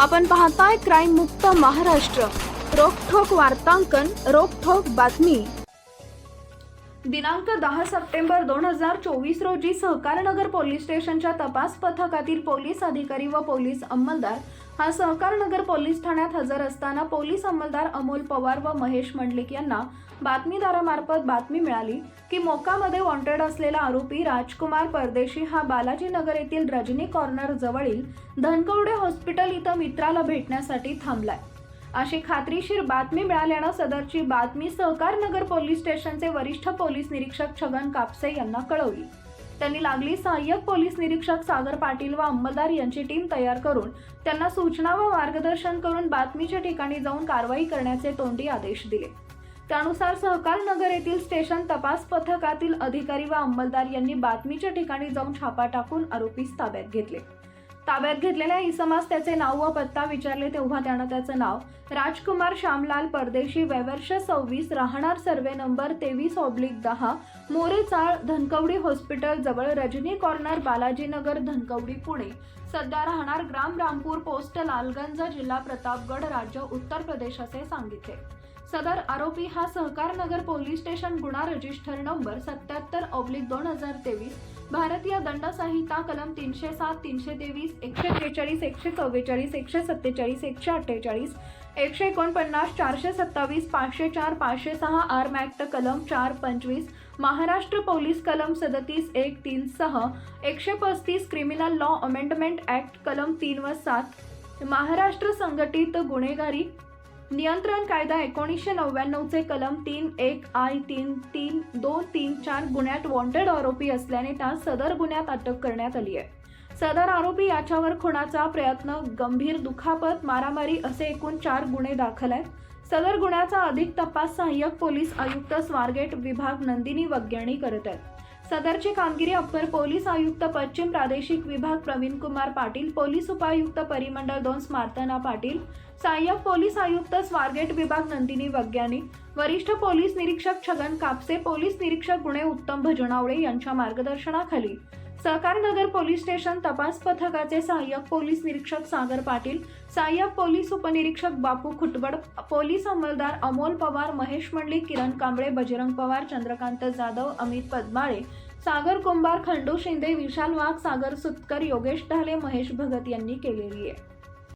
आपण पाहताय क्राईम मुक्त महाराष्ट्र. रोखोक वार्तांकन रोखोक बातमी. दिनांक दहा सप्टेंबर दोन हजार चोवीस रोजी सहकारनगर पोलीस स्टेशनच्या तपास पथकातील पोलीस अधिकारी व पोलीस अंमलदार हा सहकारनगर पोलीस ठाण्यात हजर असताना पोलीस अंमलदार अमोल पवार व महेश मंडलिक यांना बातमीदारामार्फत बातमी मिळाली की मोकामध्ये वॉन्टेड असलेला आरोपी राजकुमार परदेशी हा बालाजीनगर येथील रजनी कॉर्नर जवळील धनकवडे हॉस्पिटल इथं मित्राला भेटण्यासाठी थांबलाय. अशी खात्रीशीर बातमी मिळाल्यानं सदरची बातमी सहकार नगर पोलीस स्टेशनचे वरिष्ठ पोलीस निरीक्षक छगन कापसे यांना कळवली. त्यांनी लागली सहाय्यक पोलीस निरीक्षक सागर पाटील व अंमलदार यांची टीम तयार करून त्यांना सूचना व मार्गदर्शन करून बातमीच्या ठिकाणी जाऊन कारवाई करण्याचे तोंडी आदेश दिले. त्यानुसार सहकार नगर येथील स्टेशन तपास पथकातील अधिकारी व अंमलदार यांनी बातमीच्या ठिकाणी जाऊन छापा टाकून आरोपीस ताब्यात घेतले. ताब्यात घेतलेल्या इसमास त्याचे नाव व पत्ता विचारले तेव्हा त्यानं त्याचं नाव राजकुमार श्यामलाल परदेशी वैवर्ष सव्वीस राहणार सर्वे नंबर तेवीस ऑब्लिक दहा मोरे चाळ धनकवडी हॉस्पिटल जवळ रजनी कॉर्नर बालाजीनगर धनकवडी पुणे. सध्या राहणार ग्राम रामपूर पोस्ट लालगंज जिल्हा प्रतापगड राज्य उत्तर प्रदेश असे सांगितले. सदर आरोपी हा सहकार नगर पोलीस स्टेशन गुन्हा रजिस्टर नंबर सत्याहत्तर ऑब्लिक दोन हजार तेवीस भारतीय दंड संहिता कलम तीनशे सात तीनशे तेवीस एकशे त्रेचाळीस एकशे चव्वेचाळीस एकशे सत्तेचाळीस एकशे अठ्ठेचाळीस एकशे एकोणपन्नास चारशे सत्तावीस पाचशे चार पाचशे सहा आर्म ॲक्ट कलम चार पंचवीस महाराष्ट्र पोलीस कलम सदतीस एक तीन सह एकशे पस्तीस क्रिमिनल लॉ अमेंडमेंट ॲक्ट कलम तीन व सात महाराष्ट्र संघटित गुन्हेगारी नियंत्रण कायदा एकोणीसशे नव्याण्णवचे कलम तीन एक आय तीन तीन दोन तीन चार गुन्ह्यात वॉन्टेड आरोपी असल्याने त्यास सदर गुन्ह्यात अटक करण्यात आली आहे. सदर आरोपी याच्यावर खुणाचा प्रयत्न गंभीर दुखापत मारामारी असे एकूण चार गुन्हे दाखल आहेत. सदर गुन्ह्याचा अधिक तपास सहाय्यक पोलीस आयुक्त स्वारगेट विभाग नंदिनी वग्याणी करत आहेत. सदरची कामगिरी अप्पर पोलीस आयुक्त पश्चिम प्रादेशिक विभाग प्रवीण कुमार पाटील पोलीस उपायुक्त परिमंडळ दोन स्मार्तना पाटील सहाय्यक पोलीस आयुक्त स्वारगेट विभाग नंदिनी वग्यानी वरिष्ठ पोलीस निरीक्षक छगन कापसे पोलीस निरीक्षक गुणे उत्तम भजनावळे यांच्या मार्गदर्शनाखाली. सहकार नगर पोलीस स्टेशन तपास पथकाचे सहाय्यक पोलीस निरीक्षक सागर पाटील सहाय्यक पोलीस उपनिरीक्षक बापू खुटबड पोलीस अंमलदार अमोल पवार महेश मंडली किरण कांबळे बजरंग पवार चंद्रकांत जाधव अमित पद्माळे सागर कुंभार खंडू शिंदे विशाल वाघ सागर सुतकर योगेश ढाले महेश भगत यांनी केलेली आहे.